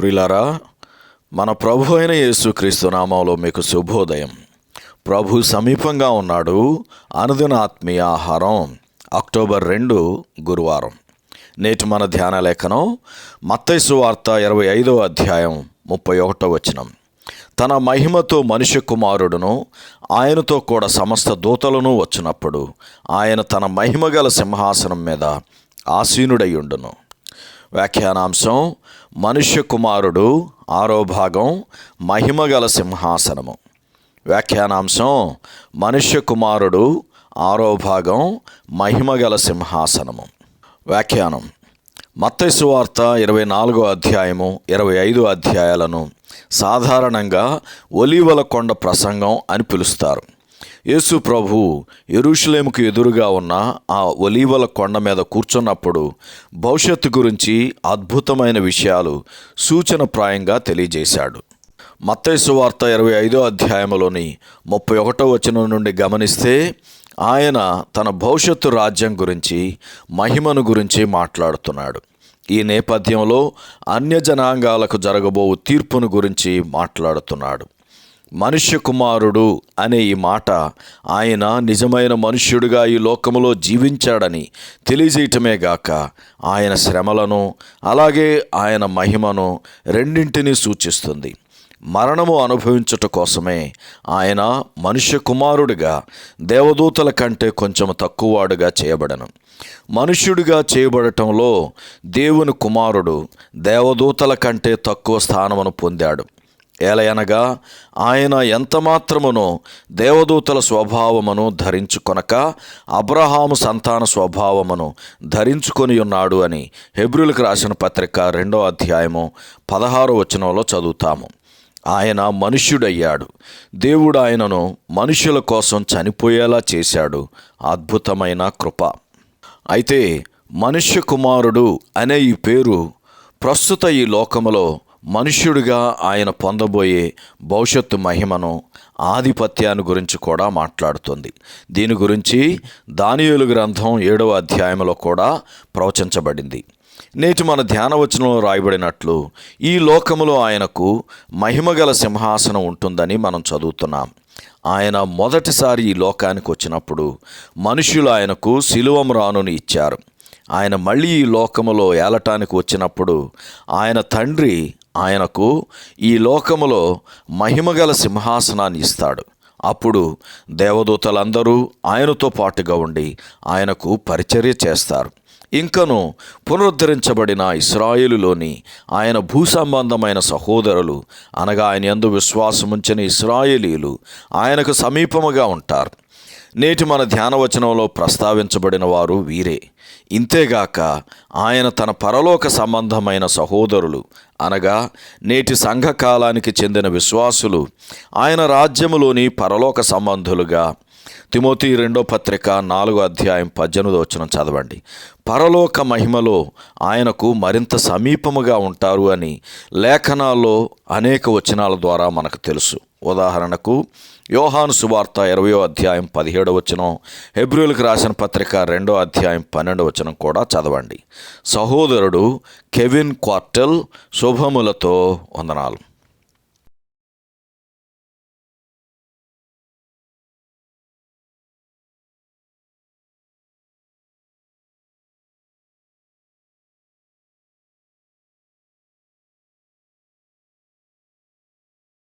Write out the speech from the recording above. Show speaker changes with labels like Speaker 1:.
Speaker 1: ప్రిలారా మన ప్రభు అయిన యేసుక్రీస్తు నామంలో మీకు శుభోదయం. ప్రభు సమీపంగా ఉన్నాడు అనుదిన ఆత్మీయ ఆహారం అక్టోబర్ రెండు గురువారం. నేటి మన ధ్యాన లేఖనం మత్తైసు వార్త ఇరవై ఐదవ అధ్యాయం ముప్పై ఒకటో వచనం. తన మహిమతో మనుష్య కుమారుడును ఆయనతో కూడా సమస్త దూతలను వచ్చినప్పుడు ఆయన తన మహిమగల సింహాసనం మీద ఆసీనుడయ్యుండును వ్యాఖ్యానాంశం మనుష్య కుమారుడు ఆరో భాగం మహిమగల సింహాసనము. వ్యాఖ్యానాంశం మనుష్య కుమారుడు ఆరో భాగం మహిమగల సింహాసనము. వ్యాఖ్యానం మత్తైసు వార్త ఇరవై నాలుగో అధ్యాయము ఇరవై ఐదు అధ్యాయాలను సాధారణంగా ఒలీవల కొండ ప్రసంగం అని పిలుస్తారు. యేసు ప్రభు ఎరుషులేముకు ఎదురుగా ఉన్న ఆ ఒలీవల కొండ మీద కూర్చున్నప్పుడు భవిష్యత్తు గురించి అద్భుతమైన విషయాలు సూచనప్రాయంగా తెలియజేశాడు. మత్తైసు వార్త ఇరవై ఐదో అధ్యాయంలోని ముప్పై ఒకటో వచనం నుండి గమనిస్తే ఆయన తన భవిష్యత్తు రాజ్యం గురించి మహిమను గురించి మాట్లాడుతున్నాడు. ఈ నేపథ్యంలో అన్య జనాంగాలకు జరగబో తీర్పును గురించి మాట్లాడుతున్నాడు. మనుష్య కుమారుడు అనే ఈ మాట ఆయన నిజమైన మనుష్యుడిగా ఈ లోకములో జీవించాడని తెలియజేయటమే గాక ఆయన శ్రమలను అలాగే ఆయన మహిమను రెండింటినీ సూచిస్తుంది. మరణము అనుభవించుట కోసమే ఆయన మనుష్య కుమారుడిగా దేవదూతల కంటే కొంచెం తక్కువవాడుగా చేయబడను. మనుష్యుడిగా చేయబడటంలో దేవుని కుమారుడు దేవదూతల కంటే తక్కువ స్థానమును పొందాడు. ఏలయనగా ఆయన ఎంతమాత్రమునో దేవదూతల స్వభావమును ధరించుకొనక అబ్రహాము సంతాన స్వభావమును ధరించుకొని ఉన్నాడు అని హెబ్రిలకు రాసిన పత్రిక రెండో అధ్యాయము పదహారో వచనంలో చదువుతాము. ఆయన మనుష్యుడయ్యాడు. దేవుడు ఆయనను మనుషుల కోసం చనిపోయేలా చేశాడు. అద్భుతమైన కృప. అయితే మనుష్య కుమారుడు అనే ఈ పేరు ప్రస్తుత ఈ లోకములో మనుష్యుడిగా ఆయన పొందబోయే భవిష్యత్తు మహిమను ఆధిపత్యాన్ని గురించి కూడా మాట్లాడుతుంది. దీని గురించి దానియులు గ్రంథం ఏడవ అధ్యాయంలో కూడా ప్రవచించబడింది. నేటి మన ధ్యానవచనంలో రాయబడినట్లు ఈ లోకములో ఆయనకు మహిమగల సింహాసనం ఉంటుందని మనం చదువుతున్నాం. ఆయన మొదటిసారి ఈ లోకానికి వచ్చినప్పుడు మనుషులు ఆయనకు శిలువం రానుని ఇచ్చారు. ఆయన మళ్ళీ ఈ లోకములో ఏలటానికి వచ్చినప్పుడు ఆయన తండ్రి ఆయనకు ఈ లోకములో మహిమగల సింహాసనాన్ని ఇస్తాడు. అప్పుడు దేవదూతలందరూ ఆయనతో పాటుగా ఉండి ఆయనకు పరిచర్య చేస్తారు. ఇంకను పునరుద్ధరించబడిన ఇస్రాయేలులోని ఆయన భూసంబంధమైన సహోదరులు అనగా ఆయన ఎందు విశ్వాసముంచిన ఇస్రాయేలీలు ఆయనకు సమీపముగా ఉంటారు. నేటి మన ధ్యానవచనంలో ప్రస్తావించబడిన వారు వీరే. ఇంతేగాక ఆయన తన పరలోక సంబంధమైన సహోదరులు. అనగా నేటి సంఘకాలానికి చెందిన విశ్వాసులు ఆయన రాజ్యములోని పరలోక సంబంధులుగా తిమోతి రెండో పత్రిక నాలుగో అధ్యాయం పద్దెనిమిదో వచ్చిన చదవండి. పరలోక మహిమలో ఆయనకు మరింత సమీపముగా ఉంటారు అని లేఖనాల్లో అనేక వచనాల ద్వారా మనకు తెలుసు. ఉదాహరణకు యోహాను సువార్త ఇరవయో అధ్యాయం పదిహేడవ వచనం హెబ్రిల్కి రాసిన పత్రిక రెండో అధ్యాయం పన్నెండవ వచనం కూడా చదవండి. సహోదరుడు కెవిన్ క్వార్టెల్ శుభములతో వందనాలు.